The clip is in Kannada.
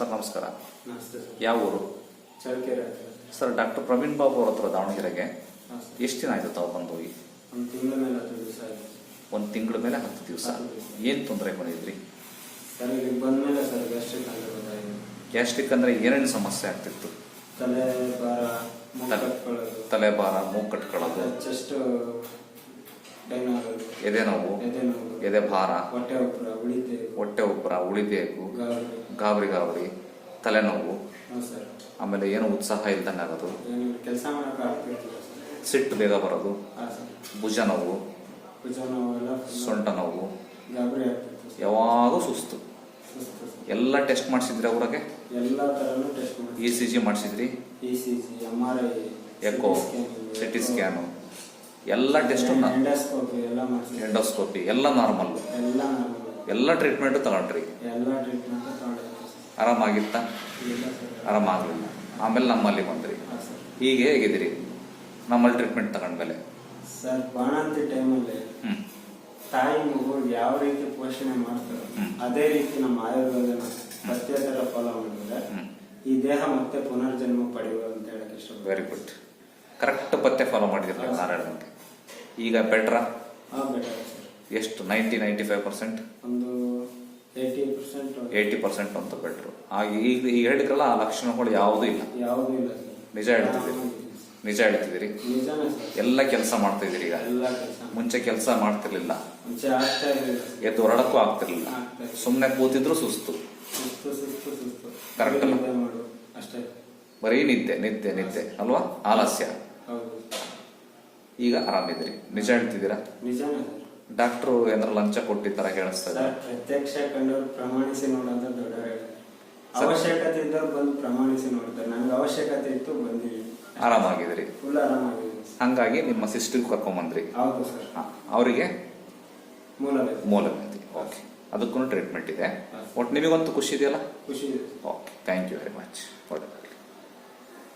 ಸರ್ ನಮಸ್ಕಾರ. ಯಾವ ಊರು? ಸರ್ ಡಾಕ್ಟರ್ ಪ್ರವೀಣ್ ಬಾಬು ಅವ್ರ ಹತ್ರ ದಾವಣಗೆರೆಗೆ. ಎಷ್ಟು ದಿನ ಆಯ್ತು ತಾವು ಬಂದು ಹೋಗಿ? ಒಂದು ತಿಂಗಳ ಮೇಲೆ ಹತ್ತು ದಿವಸ ಏನ್ ಒಂದು ತಿಂಗಳ ಮೇಲೆ ಹತ್ತು ದಿವಸ? ಹತ್ತು ಏನು ತೊಂದರೆ ಬಂದಿದ್ರಿ ಗ್ಯಾಸ್ಟ್ರಿಕ್ ಅಂದ್ರೆ ಏನೇನು ಸಮಸ್ಯೆ ಆಗ್ತಿತ್ತು? ತಲೆ ಭಾರ ಮೂಗ್ ಕಟ್ಕೊಳ್ಳೋದು ಎದೆ ನೋವು. ಎದೆ ಭಾರ. ಹೊಟ್ಟೆ ಉಪ್ರ ಉಬ್ಬರ ಉಳಿಬೇಕು ಗಾಬರಿ. ಗಾಬರಿ ತಲೆನೋವು ಆಮೇಲೆ ಏನು ಉತ್ಸಾಹ ಇಲ್ದಂಗೆ ಆಗೋದು. ಸಿಟ್ಟು ಬೇಗ ಬರೋದು. ಹಾಂ ಸರ್. ಭುಜ ನೋವು. ಸೊಂಟ ನೋವು. ಯಾವಾಗೂ ಸುಸ್ತು. ಎಲ್ಲ ಟೆಸ್ಟ್ ಮಾಡಿಸಿದ್ರಿ ಅವ್ರಿಗೆ E C G ಮಾಡಿಸಿದ್ರಿ? Echo C T scan. ಎಲ್ಲ ಟೆಸ್ಟ್ ಎಂಡೋಸ್ಕೋಪಿ ಎಲ್ಲ ನಾರ್ಮಲ್. ಎಲ್ಲ ಎಲ್ಲ ಟ್ರೀಟ್ಮೆಂಟ್ ತಗೊಂಡ್ರಿ. ಆರಾಮಾಗಿತ್ತ? ಆರಾಮಾಗಲಿಲ್ಲ. ಆಮೇಲೆ ನಮ್ಮಲ್ಲಿ ಬಂದ್ರಿ. ಹೀಗೆ ಹೇಗಿದ್ರಿ ನಮ್ಮಲ್ಲಿ ಟ್ರೀಟ್ಮೆಂಟ್ ತಗೊಂಡ್ಮೇಲೆ. ಸರ್ ಬಾಣಂತಿ ಟೈಮಲ್ಲಿ ತಾಯಿ ಮಗು ಯಾವ ರೀತಿ ಪೋಷಣೆ ಮಾಡ್ತಾರೋ ಅದೇ ರೀತಿ ನಮ್ಮ ಆಯುರ್ವೇದನ ಸತ್ಯತರ ಫಾಲೋ ಮಾಡಿದ್ರೆ. ಈ ದೇಹ ಮತ್ತೆ ಪುನರ್ಜನ್ಮ ಪಡೆಯುವ ಅಂತ ಹೇಳಕ್ ಇಷ್ಟ ವೆರಿ ಗುಡ್ ಕರೆಕ್ಟ್ ಪತ್ತೆ ಫಾಲೋ ಮಾಡಿದ್ರಿ ನಾರಾಯಣ ಮೂರ್ತಿ ಈಗ ಬೆಟ್ರಾ ಎಷ್ಟು? ನೈಂಟಿ ನೈಂಟಿ ಫೈವ್ ಪರ್ಸೆಂಟ್ ಒಂದು ಏಯ್ಟಿ ಪರ್ಸೆಂಟ್ ಅಂತ ಬೆಟ್ರು ಈಗ ಈಗ ಹೇಳಿದ್ರಲ್ಲ ಆ ಲಕ್ಷಣಗಳು ಯಾವುದೂ ಇಲ್ಲ. ಯಾವುದೂ ಇಲ್ಲ ಸರ್ ನಿಜ ಹೇಳ್ತಿದ್ದೀರಿ? ನಿಜ ಹೇಳ್ತಿದ್ದೀರಿ? ಎಲ್ಲ ಕೆಲಸ ಮಾಡ್ತಾ ಇದ್ದೀರಿ ಈಗ ಮುಂಚೆ ಕೆಲಸ ಮಾಡ್ತಿರ್ಲಿಲ್ಲ. ಎದ್ದು ಹೊರಡಕ್ಕೂ ಆಗ್ತಿರ್ಲಿಲ್ಲ. ಸುಮ್ಮನೆ ಕೂತಿದ್ರು ಸುಸ್ತು. ಕರೆಕ್ಟ್ ಬರೀ ನಿದ್ದೆ ನಿದ್ದೆ ನಿದ್ದೆ. ಅಲ್ವಾ? ಆಲಸ್ಯ. ಈಗ ಆರಾಮಿದ್ರಿ ನಿಜ ಹೇಳ್ತಿದ್ದೀರಾ? ನಿಜಾನೇ ಸರ್ ಡಾಕ್ಟ್ರು ಏನಾರ ಲಂಚ ಕೊಟ್ಟಿದ್ದಾರ ಕೇಳಿಸ್ತಾ ಸರ್ ಇದ್ದಾರೆ ಪ್ರತ್ಯಕ್ಷ ಕಂಡವ್ರು ಪ್ರಮಾಣಿಸಿ ನೋಡಂತ ದೊಡ್ಡ ಹೇಳ್ತಾರೆ ಅವಶ್ಯಕತೆ ಇದ್ದವ್ರು ಬಂದು ಪ್ರಮಾಣಿಸಿ ನೋಡ್ತಾರೆ. ನನಗೆ ಅವಶ್ಯಕತೆ ಇತ್ತು ಬಂದಿದ್ದೀನಿ ಆರಾಮಾಗಿದ್ರಿ ಫುಲ್ ಆರಾಮಾಗಿದ್ದೀನಿ ಸರ್. ಹಂಗಾಗಿ ನಿಮ್ಮ ಸಿಸ್ಟರ್ ಕರ್ಕೊಂಬಂದ್ರಿ. ಹೌದು ಸರ್. ಹಾ, ಅವರಿಗೆ? ಮೂಲವ್ಯಾಧಿ. ಓಕೆ. ಅದಕ್ಕೂ ಟ್ರೀಟ್ಮೆಂಟ್ ಇದೆ. ಒಟ್ಟು ನಿಮಗಂತೂ ಖುಷಿ ಇದೆಯಲ್ಲ? ಖುಷಿ ಇದೆ. Okay. Thank you very much. ಒಳ್ಳೆಯದಾಗಲಿ